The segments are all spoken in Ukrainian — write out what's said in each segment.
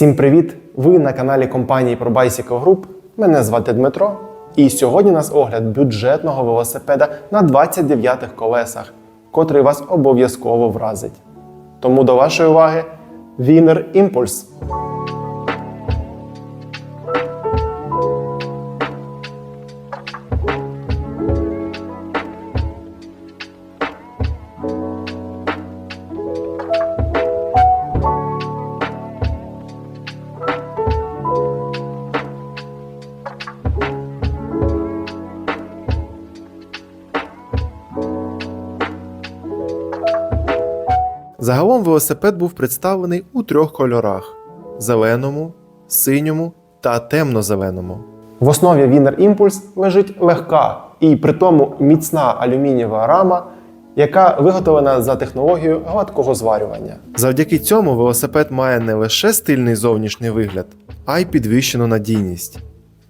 Всім привіт! Ви на каналі компанії ProBicycle Group. Мене звати Дмитро. І сьогодні у нас огляд бюджетного велосипеда на 29-х колесах, котрий вас обов'язково вразить. Тому до вашої уваги Wiener Impulse. Загалом велосипед був представлений у трьох кольорах: зеленому, синьому та темно-зеленому. В основі Wiener Impulse лежить легка і при тому міцна алюмінієва рама, яка виготовлена за технологією гладкого зварювання. Завдяки цьому велосипед має не лише стильний зовнішній вигляд, а й підвищену надійність.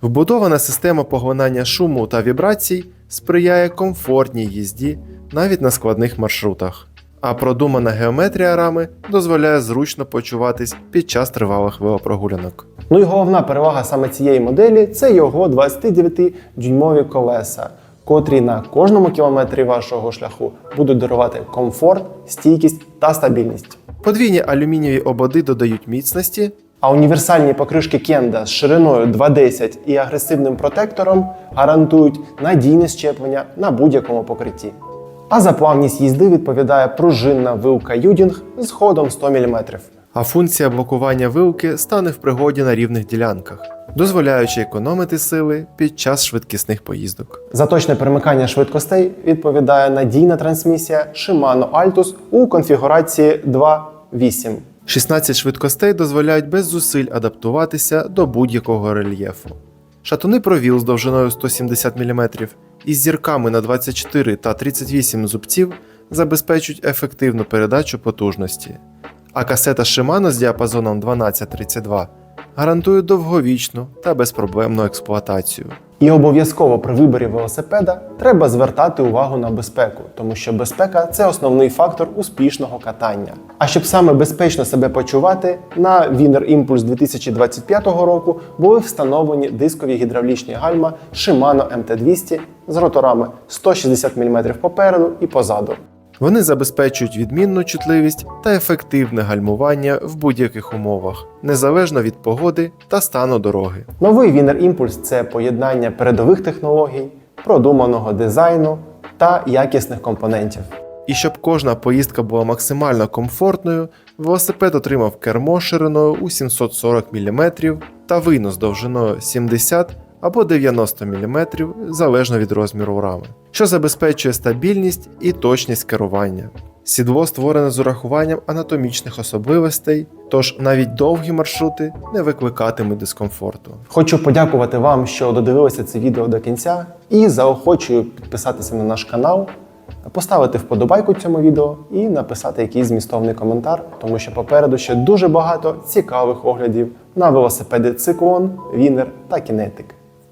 Вбудована система поглинання шуму та вібрацій сприяє комфортній їзді навіть на складних маршрутах. А продумана геометрія рами дозволяє зручно почуватись під час тривалих велопрогулянок. Ну і головна перевага саме цієї моделі це його 29-дюймові колеса, котрі на кожному кілометрі вашого шляху будуть дарувати комфорт, стійкість та стабільність. Подвійні алюмінієві ободи додають міцності, А універсальні покришки Кенда з шириною 2,10 і агресивним протектором гарантують надійне щеплення на будь-якому покритті. А за плавність їзди відповідає пружинна вилка Юдінг з ходом 100 мм. а функція блокування вилки стане в пригоді на рівних ділянках, дозволяючи економити сили під час швидкісних поїздок. За точне перемикання швидкостей відповідає надійна трансмісія Shimano Altus у конфігурації 2.8. 16 швидкостей дозволяють без зусиль адаптуватися до будь-якого рельєфу. Шатуни провіл з довжиною 170 мм із зірками на 24 та 38 зубців забезпечують ефективну передачу потужності, а касета Shimano з діапазоном 12-32 гарантує довговічну та безпроблемну експлуатацію. І обов'язково при виборі велосипеда треба звертати увагу на безпеку, тому що безпека це основний фактор успішного катання. А щоб саме безпечно себе почувати, на Wiener Impulse 2025 року були встановлені дискові гідравлічні гальма Shimano MT200 з роторами 160 мм попереду і позаду. Вони забезпечують відмінну чутливість та ефективне гальмування в будь-яких умовах, незалежно від погоди та стану дороги. Новий Wiener Impulse – це поєднання передових технологій, продуманого дизайну та якісних компонентів. І щоб кожна поїздка була максимально комфортною, велосипед отримав кермо шириною у 740 мм та винос довжиною 70 або 90 мм залежно від розміру рами, що забезпечує стабільність і точність керування. Сідло створене з урахуванням анатомічних особливостей, тож навіть довгі маршрути не викликатимуть дискомфорту. Хочу подякувати вам, що додивилися це відео до кінця, і заохочую підписатися на наш канал, поставити вподобайку цьому відео і написати якийсь змістовний коментар, тому що попереду ще дуже багато цікавих оглядів на велосипеди Циклон, Вінер та Кінетик.